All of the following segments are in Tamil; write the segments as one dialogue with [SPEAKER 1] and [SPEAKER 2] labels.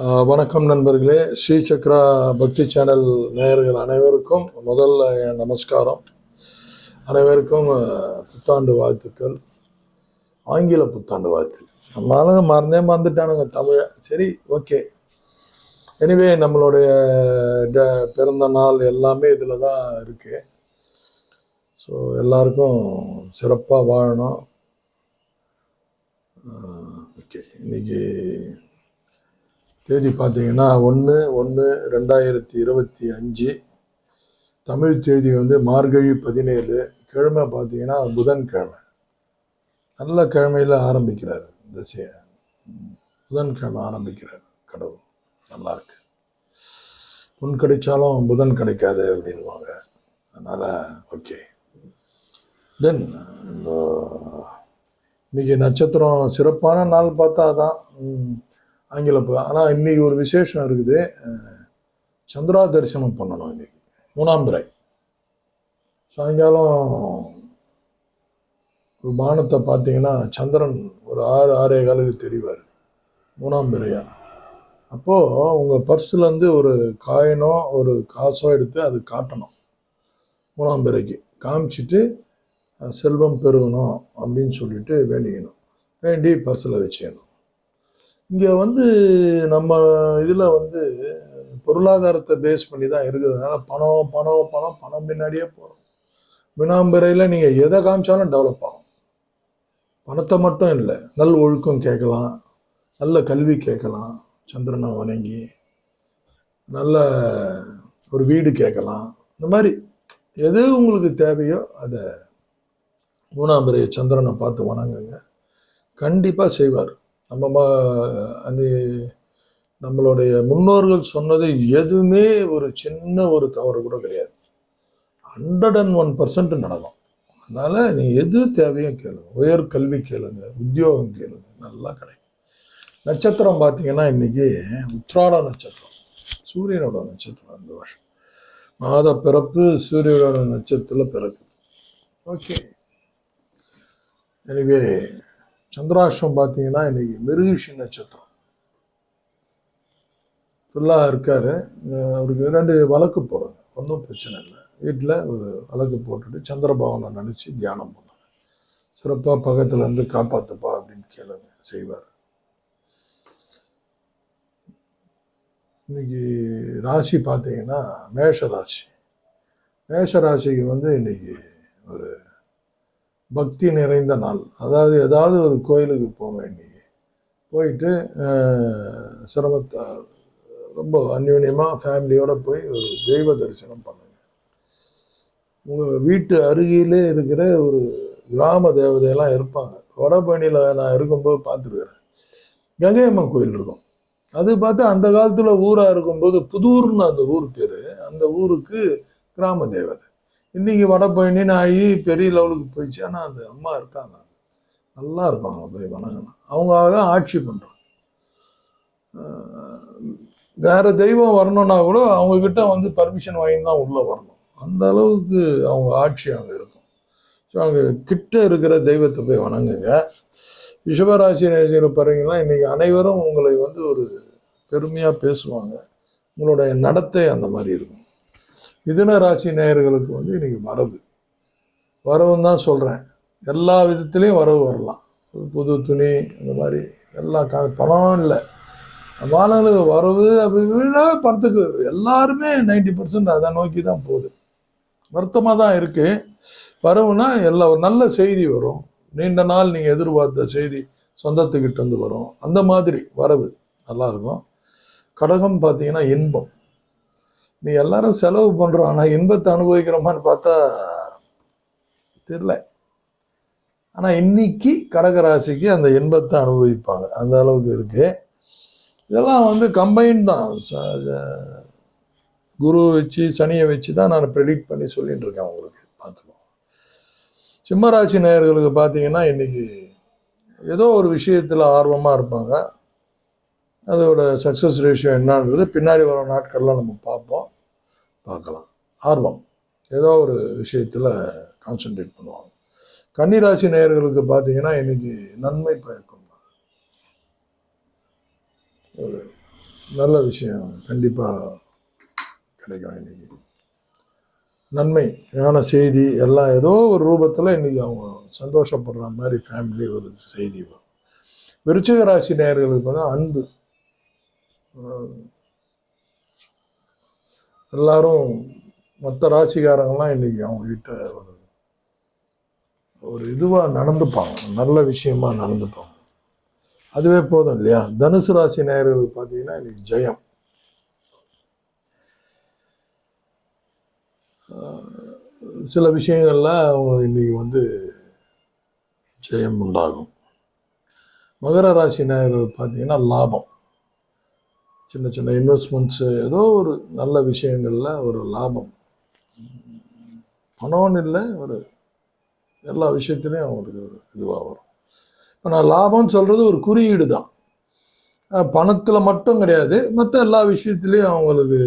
[SPEAKER 1] வணக்கம் நண்பர்களே. ஸ்ரீ சக்ரா பக்தி சேனல் நேயர்கள் அனைவருக்கும் முதல்ல என் நமஸ்காரம். அனைவருக்கும் புத்தாண்டு வாழ்த்துக்கள். ஆங்கில புத்தாண்டு வாழ்த்துக்கள். நம்ம மறந்தே மறந்துட்டானுங்க தமிழை. சரி ஓகே. எனிவே நம்மளுடைய ட- பிறந்த நாள் எல்லாமே இதில் தான் இருக்குது ஸோ எல்லாருக்கும் சிறப்பாக வாழணும். ஓகே. இன்னைக்கு தேதி பார்த்தீங்கன்னா ஒன்று ஒன்று ரெண்டாயிரத்தி இருபத்தி அஞ்சு. தமிழ் தேதி வந்து மார்கழி பதினேழு. கிழமை பார்த்தீங்கன்னா புதன்கிழமை. நல்ல கிழமையில் ஆரம்பிக்கிறார் இந்த புதன்கிழமை ஆரம்பிக்கிறார் கடவுள். நல்லாயிருக்கு புன் கிடைச்சாலும் புதன் கிடைக்காது அப்படின்வாங்க அதனால் ஓகே. தென் இன்றைக்கி நட்சத்திரம் சிறப்பான நாள் பார்த்தா தான் ஆங்கில ஆனால் இன்றைக்கி ஒரு விசேஷம் இருக்குது. சந்திரா தரிசனம் பண்ணணும் இன்னைக்கு. மூணாம் பிறை. சாயங்காலம் ஒரு வானத்தை பார்த்தீங்கன்னா சந்திரன் ஒரு ஆறு ஆறே காலுக்கு தெரிவார். மூணாம் பிறையா. அப்போது உங்கள் பர்ஸ்லேருந்து ஒரு காயினோ ஒரு காசோ எடுத்து அது காட்டணும். மூணாம் பிறைக்கு. காமிச்சிட்டு செல்வம் பெருகணும் அப்படின்னு சொல்லிட்டு வேண்டிக்கணும். வேண்டி பர்ஸில் வச்சுக்கணும் இங்கே வந்து நம்ம இதில் வந்து பொருளாதாரத்தை பேஸ் பண்ணி தான் இருக்குது. அதனால் பணம் பணம் பணம் பணம் பின்னாடியே போகிறோம் வினாம்பிறையில் நீங்கள் எதை காமிச்சாலும் டெவலப் ஆகும். பணத்தை மட்டும் இல்லை நல் ஒழுக்கம் கேட்கலாம் நல்ல கல்வி கேட்கலாம் சந்திரனை வணங்கி நல்ல ஒரு வீடு கேட்கலாம். இந்த மாதிரி எது உங்களுக்கு தேவையோ அதை மூணாம் பிறைய சந்திரனை பார்த்து வணங்குங்க. கண்டிப்பாக செய்வார். நம்ம ம- அது நம்மளுடைய முன்னோர்கள் சொன்னது எதுவுமே ஒரு சின்ன ஒரு தவறு கூட கிடையாது. ஹண்ட்ரட் அண்ட் ஒன் பர்சன்ட் நடக்கும். அதனால் நீ எது தேவையோ கேளுங்க. உயர் கல்வி கேளுங்க. உத்தியோகம் கேளுங்க. நல்லா கிடைக்கும். நட்சத்திரம் பார்த்தீங்கன்னா இன்னைக்கு உத்ராட நட்சத்திரம். சூரியனோட நட்சத்திரம் இந்த வருஷம். மாத பிறப்பு சூரியனோட நட்சத்திரத்தில் பிறப்பு ஓகே எனவே சந்திராஷ்டம் பார்த்தீங்கன்னா இன்னைக்கு மிருகிஷி நட்சத்திரம். ஃபுல்லாக இருக்கார். அவருக்கு ரெண்டு வழக்கு போடுங்க ஒன்றும் பிரச்சனை இல்லை. வீட்டில் ஒரு வழக்கு போட்டுட்டு சந்திரபவனை நினச்சி தியானம் பண்ணுங்க. சிறப்பாக பக்கத்தில் இருந்து காப்பாற்றுப்பா அப்படின்னு கேளுங்க. செய்வார். இன்னைக்கு ராசி பார்த்தீங்கன்னா மேஷ ராசி. மேஷ ராசிக்கு வந்து இன்னைக்கு ஒரு பக்தி நிறைந்த நாள். அதாவது ஏதாவது ஒரு கோயிலுக்கு போங்க இன்றைக்கி போயிட்டு சிரமத்தை ரொம்ப அந்யூன்யமாக ஃபேமிலியோடு போய் ஒரு தெய்வ தரிசனம் பண்ணுங்க. உங்கள் வீட்டு அருகிலே இருக்கிற ஒரு கிராம தேவதையெல்லாம் இருப்பாங்க. வடபழனியில் நான் இருக்கும்போது பார்த்துருக்குறேன். கங்கையம்மன் கோயில் இருக்கும். அது பார்த்தா அந்த காலத்தில் ஊராக இருக்கும்போது புதூர்னு அந்த ஊர் பேர். அந்த ஊருக்கு கிராம தேவதை. இன்னைக்கு வடபழனின்னு ஆகி பெரிய லெவலுக்கு போயிடுச்சு. ஆனால் அந்த அம்மா இருக்காங்க. நல்லா இருப்பாங்க போய் வணங்கலாம் அவங்களாக தான் ஆட்சி பண்ணுறாங்க வேறு தெய்வம் வரணும்னா கூட அவங்கக்கிட்ட வந்து பர்மிஷன் வாங்கி தான் உள்ளே வரணும். அந்த அளவுக்கு அவங்க ஆட்சி அங்கே இருக்கும். ஸோ அங்கே கிட்ட இருக்கிற தெய்வத்தை போய் வணங்குங்க. ரிஷபராசி நேசிக்கிற பாருங்கன்னா இன்றைக்கி அனைவரும் உங்களை வந்து ஒரு பெருமையாக பேசுவாங்க. உங்களுடைய நடத்தை அந்த மாதிரி இருக்கும். மிதுன ராசி நேயர்களுக்கு வந்து இன்றைக்கி வரவு. வரவுன்னு தான் சொல்கிறேன் எல்லா விதத்துலேயும் வரவு வரலாம். புது துணி இந்த மாதிரி எல்லாம் கா பணம் இல்லை. மாணவர்களுக்கு வரவு அப்படின்னா பணத்துக்கு எல்லாருமே நைன்டி பர்சன்ட் அதை நோக்கி தான் போகுது. வருத்தமாக தான் இருக்குது வரவுனா எல்லா ஒரு நல்ல செய்தி வரும். நீண்ட நாள் நீங்கள் எதிர்பார்த்த செய்தி சொந்தத்துக்கிட்டேருந்து வரும். அந்த மாதிரி வரவு நல்லாயிருக்கும் கடகம் பார்த்தீங்கன்னா இன்பம். நீ எல்லாரும் செலவு பண்ணுறோம் ஆனால் இன்பத்தை அனுபவிக்கிறோமான்னு பார்த்தா தெரில ஆனால் இன்னைக்கு கடகராசிக்கு அந்த இன்பத்தை அனுபவிப்பாங்க. அந்த அளவுக்கு இருக்குது இதெல்லாம் வந்து கம்பைன் தான். ச- குரு வச்சு சனியை வச்சு தான் நான் ப்ரெடிக்ட் பண்ணி சொல்லிட்டு இருக்கேன் உங்களுக்கு. பார்த்துக்கோ சிம்மராசி நேயர்களுக்கு பார்த்தீங்கன்னா இன்றைக்கி ஏதோ ஒரு விஷயத்தில் ஆர்வமாக இருப்பாங்க. அதோட சக்ஸஸ் ரேஷியோ என்னன்றது பின்னாடி வர நாட்கள்லாம் நம்ம பார்ப்போம். பார்க்கலாம். ஆர்வம். ஏதோ ஒரு விஷயத்தில் கான்சென்ட்ரேட் பண்ணுவாங்க. கன்னிராசி நேயர்களுக்கு பார்த்தீங்கன்னா இன்னைக்கு நன்மை பயக்கும். ஒரு நல்ல விஷயம் கண்டிப்பாக கிடைக்கும் இன்னைக்கு. நன்மை ஞான செய்தி எல்லாம் ஏதோ ஒரு ரூபத்தில் இன்னைக்கு அவங்க சந்தோஷப்படுற மாதிரி ஃபேமிலி ஒரு செய்தி வரும். விருச்சிக ராசி நேர்களுக்கு வந்து அன்பு. எல்லாரும் மற்ற ராசிக்காரங்கெல்லாம் இன்னைக்கு அவங்கக்கிட்ட ஒரு ஒரு இதுவாக நடந்துப்பாங்க. நல்ல விஷயமா நடந்துப்பாங்க. அதுவே போதும் இல்லையா? தனுசு ராசி நேயர்கள் பார்த்தீங்கன்னா இன்னைக்கு ஜெயம். சில விஷயங்கள்ல அவங்க இன்னைக்கு வந்து ஜெயம் உண்டாகும். மகர ராசி நேயர்கள் பார்த்தீங்கன்னா லாபம். சின்ன சின்ன இன்வெஸ்ட்மெண்ட்ஸு ஏதோ ஒரு நல்ல விஷயங்களில் ஒரு லாபம். பணம்னு இல்லை ஒரு எல்லா விஷயத்துலையும் அவங்களுக்கு ஒரு இதுவாக வரும். இப்போ நான் லாபம்னு சொல்கிறது ஒரு குறியீடு தான். பணத்தில் மட்டும் கிடையாது மற்ற எல்லா விஷயத்துலேயும் அவங்களுக்கு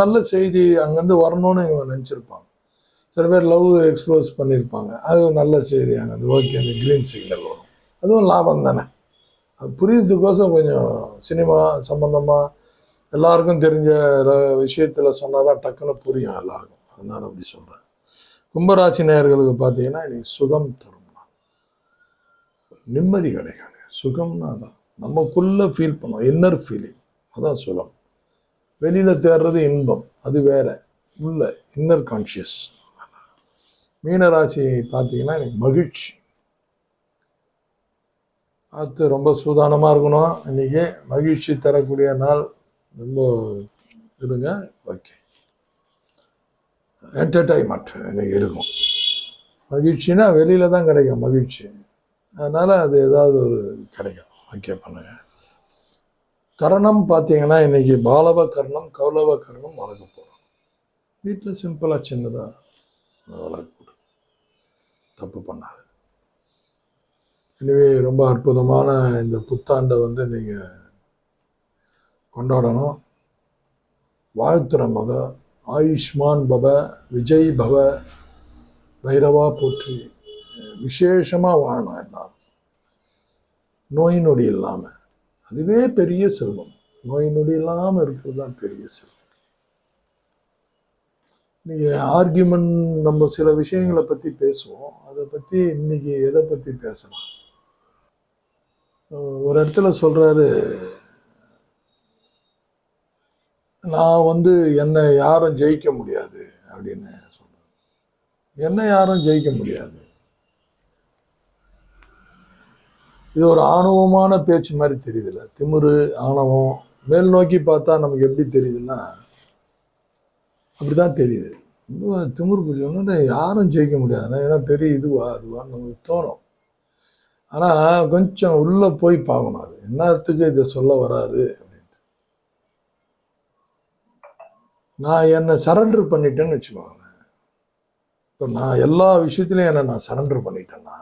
[SPEAKER 1] நல்ல செய்தி அங்கேருந்து வரணும்னு இவங்க நினச்சிருப்பாங்க. சில பேர் லவ் எக்ஸ்ப்ளோஸ் பண்ணியிருப்பாங்க அது நல்ல செய்தி அங்கே ஓகே அந்த க்ரீன் சிக்னல் வரும். அதுவும் லாபம் தானே. புரியுறதுக்கோசம் கொஞ்சம் சினிமா சம்மந்தமாக எல்லாருக்கும் தெரிஞ்ச விஷயத்தில் சொன்னால் தான் டக்குன்னு புரியும் எல்லாருக்கும். அதனால் அப்படி சொல்கிறேன் கும்பராசி நேயர்களுக்கு பார்த்தீங்கன்னா இன்னைக்கு சுகம் தரும் நிம்மதி கிடையாது சுகம்னா தான் நமக்குள்ளே ஃபீல் பண்ணோம். இன்னர் ஃபீலிங் அதான் சுகம். வெளியில் தேடுறது இன்பம். அது வேற. உள்ள இன்னர் கான்ஷியஸ் மீனராசி பார்த்தீங்கன்னா எனக்கு மகிழ்ச்சி. பார்த்து ரொம்ப சூதானமாக இருக்கணும். இன்றைக்கி மகிழ்ச்சி தரக்கூடிய நாள். ரொம்ப இருங்க. ஓகே. என்டர்டைன்மெண்ட் இன்றைக்கி இருக்கும். மகிழ்ச்சினா வெளியில் தான் கிடைக்கும் மகிழ்ச்சி. அதனால் அது ஏதாவது ஒரு கிடைக்கும். ஓகே பண்ணுங்கள் கரணம் பார்த்தீங்கன்னா இன்னைக்கு பாலவ கர்ணம் கௌலவ கர்ணம் வளர்க்க போகிறோம் வீட்டில் சிம்பிளாக சின்னதாக வளர்க்க தப்பு பண்ணாது எனவே ரொம்ப அற்புதமான இந்த புத்தாண்டை வந்து நீங்கள் கொண்டாடணும். வாழ்த்துற மத ஆயுஷ்மான் பவ விஜய் பவ பைரவா போற்றி. விசேஷமாக வாழணும் எல்லாரும். நோய் நொடி இல்லாமல் அதுவே பெரிய செல்வம். நோய் நொடி இல்லாமல் இருக்கிறது தான் பெரிய செல்வம். இன்றைக்கி ஆர்கியூமெண்ட் நம்ம சில விஷயங்களை பற்றி பேசுவோம். அதை பற்றி இன்னைக்கு எதை பற்றி பேசலாம்? ஒரு இடத்துல சொல்கிறாரு நான் வந்து என்னை யாரும் ஜெயிக்க முடியாது அப்படின்னு சொல்கிறேன் என்னை யாரும் ஜெயிக்க முடியாது. இது ஒரு ஆணவமான பேச்சு மாதிரி தெரியுதுல்ல. திமிரு ஆணவம் மேல் நோக்கி பார்த்தா நமக்கு எப்படி தெரியுதுன்னா அப்படி தான் தெரியுது. ரொம்ப திமிரு யாரும் ஜெயிக்க முடியாது ஏன்னா பெரிய இதுவா அதுவா நமக்கு தோணும். ஆனால் கொஞ்சம் உள்ளே போய் பார்க்கணும் அது. என்னத்துக்கு இதை சொல்ல வராது அப்படின்ட்டு. நான் என்னை சரண்டர் பண்ணிட்டேன்னு வச்சுக்கோங்களேன். இப்போ நான் எல்லா விஷயத்துலையும் என்னை நான் சரண்டர் பண்ணிட்டேன்னா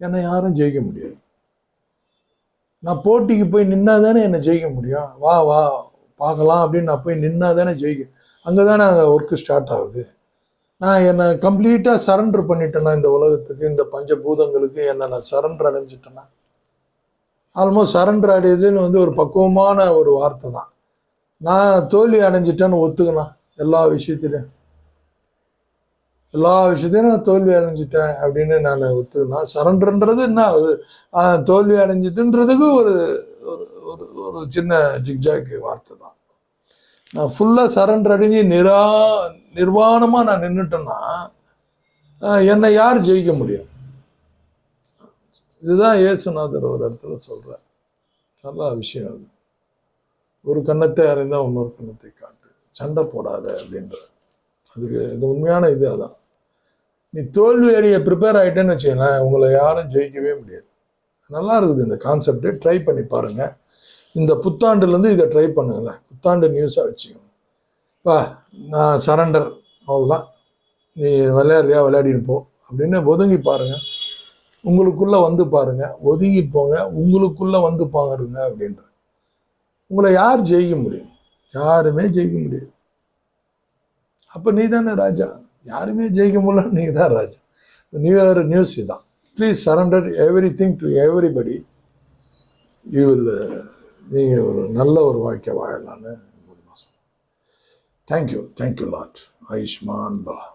[SPEAKER 1] என்னை யாரும் ஜெயிக்க முடியாது. நான் போட்டிக்கு போய் நின்னா தானே என்னை ஜெயிக்க முடியும். வா வா பார்க்கலாம் அப்படின்னு நான் போய் நின்னா தானே ஜெயிக்க. அங்கே தானே ஒர்க்கு ஸ்டார்ட் ஆகுது. நான் என்னை கம்ப்ளீட்டாக சரண்டர் பண்ணிட்டேன்னா இந்த உலகத்துக்கு இந்த பஞ்சபூதங்களுக்கு என்னை நான் சரண்டர் அடைஞ்சிட்டேன்னா ஆல்மோஸ்ட் சரண்டர் அடையுதுன்னு வந்து ஒரு பக்குவமான ஒரு வார்த்தை தான். நான் தோல்வி அடைஞ்சிட்டேன்னு ஒத்துக்கணும் எல்லா விஷயத்திலையும் எல்லா விஷயத்தையும் நான் தோல்வி அடைஞ்சிட்டேன் அப்படின்னு நான் ஒத்துக்கினா சரண்டர்ன்றது என்ன? அது தோல்வி அடைஞ்சிட்டுன்றதுக்கு ஒரு ஒரு ஒரு ஒரு சின்ன ஜிக்ஜாக் வார்த்தை தான். நான் ஃபுல்லாக சரண்டர் அடைஞ்சு நிரா நிர்வாணமாக நான் நின்றுட்டேன்னா என்னை யார் ஜெயிக்க முடியும்? இதுதான் இயேசுநாதர் ஒரு இடத்துல சொல்கிறார் நல்ல விஷயம் அது. ஒரு கன்னத்தை அறிந்தால் இன்னொரு கண்ணத்தை காட்டு. சண்டை போடாத அப்படின்ற அதுக்கு இது உண்மையான இது அதான். நீ தோல்வி அடைய ப்ரிப்பேர் ஆகிட்டேன்னு வச்சுக்கலேன் உங்களை யாரும் ஜெயிக்கவே முடியாது. நல்லா இருக்குது இந்த கான்செப்டு ட்ரை பண்ணி பாருங்கள் இந்த புத்தாண்டுலேருந்து இதை ட்ரை பண்ணுங்களேன் புத்தாண்டு நியூஸாக வச்சுக்கோங்க. வா நான் சரண்டர் அவ்வளோதான் நீ விளையாடுறியா விளையாடிருப்போம் அப்படின்னு ஒதுங்கி பாருங்கள் உங்களுக்குள்ளே வந்து பாருங்கள் ஒதுங்கி போங்க. உங்களுக்குள்ளே வந்து பாருங்க அப்படின்ற. உங்களை யார் ஜெயிக்க முடியும்? யாருமே ஜெயிக்க முடியும் அப்போ நீ தானே ராஜா. யாருமே ஜெயிக்க முடியல நீ தான் ராஜா. நியூ இயர் நியூஸ் இதான். Please surrender every thing to everybody you will நீங்கள் ஒரு நல்ல ஒரு வாழ்க்கை வாழலான்னு thank you thank you lot Ayushman பலா